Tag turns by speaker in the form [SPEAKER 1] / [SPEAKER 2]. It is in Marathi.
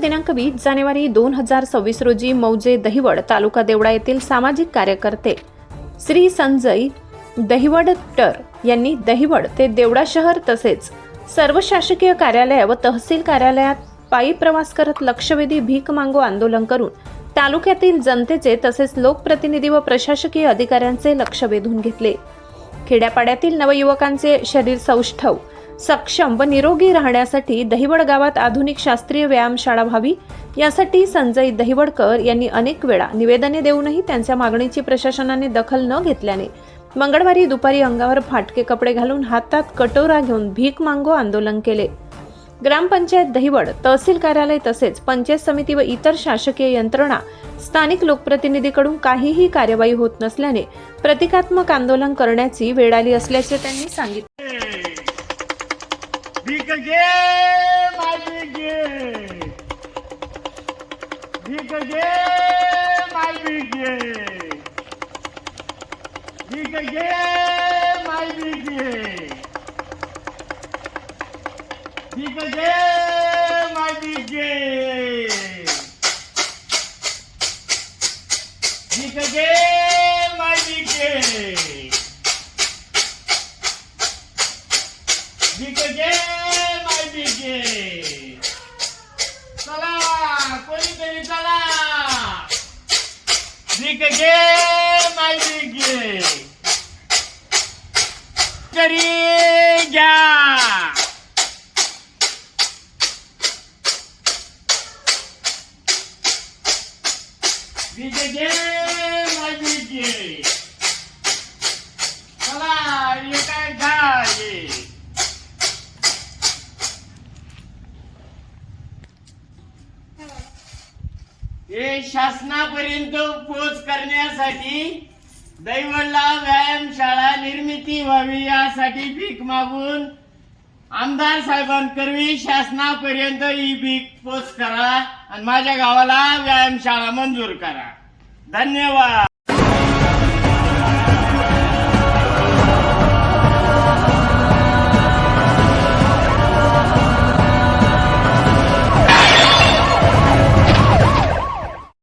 [SPEAKER 1] दिनांक वीस जानेवारी दोन हजार सव्वीस रोजी मौजे दहिवड तालुका देवडा येथील सामाजिक कार्यकर्ते श्री संजय दहिवडटर यांनी दहिवड ते देवडा शहर तसेच सर्व शासकीय कार्यालय व तहसील कार्यालयात पायी प्रवास करत लक्षवेधी भीक मागो आंदोलन करून तालुक्यातील जनतेचे तसेच लोकप्रतिनिधी व प्रशासकीय अधिकाऱ्यांचे लक्ष वेधून घेतले. खेड्यापाड्यातील नवयुवकांचे शरीर सौष्ठव सक्षम व निरोगी राहण्यासाठी दहिवड गावात आधुनिक शास्त्रीय व्यायामशाळा व्हावी. यासाठी संजय दहिवडकर यांनी अनेक वेळा निवेदने देऊनही त्यांच्या मागणीची प्रशासनाने दखल न घेतल्याने मंगळवारी दुपारी अंगावर फाटके कपडे घालून हातात कटोरा घेऊन भीक मांगो आंदोलन केले. ग्रामपंचायत दहिवड तहसील कार्यालय तसेच पंचायत समिती व इतर शासकीय यंत्रणा स्थानिक लोकप्रतिनिधीकडून काहीही कार्यवाही होत नसल्याने प्रतिकात्मक आंदोलन करण्याची वेळ आली असल्याचे त्यांनी सांगितले.
[SPEAKER 2] Diga-lhe, mas diga Diga-lhe, mas diga Diga-lhe, mas diga Diga-lhe DJ, mais DJ. Pra lá, Corinthians, ele pra lá. DJ, mais DJ. Coringa. DJ, mais DJ. हे शासनापर्यंत पोच करण्यासाठी दैवडला व्यायामशाळा निर्मिती व्हावी यासाठी भीक मागून आमदार साहेबांकरवी शासनापर्यंत ही भीक पोच करा आणि माझ्या गावाला व्यायामशाळा मंजूर करा. धन्यवाद.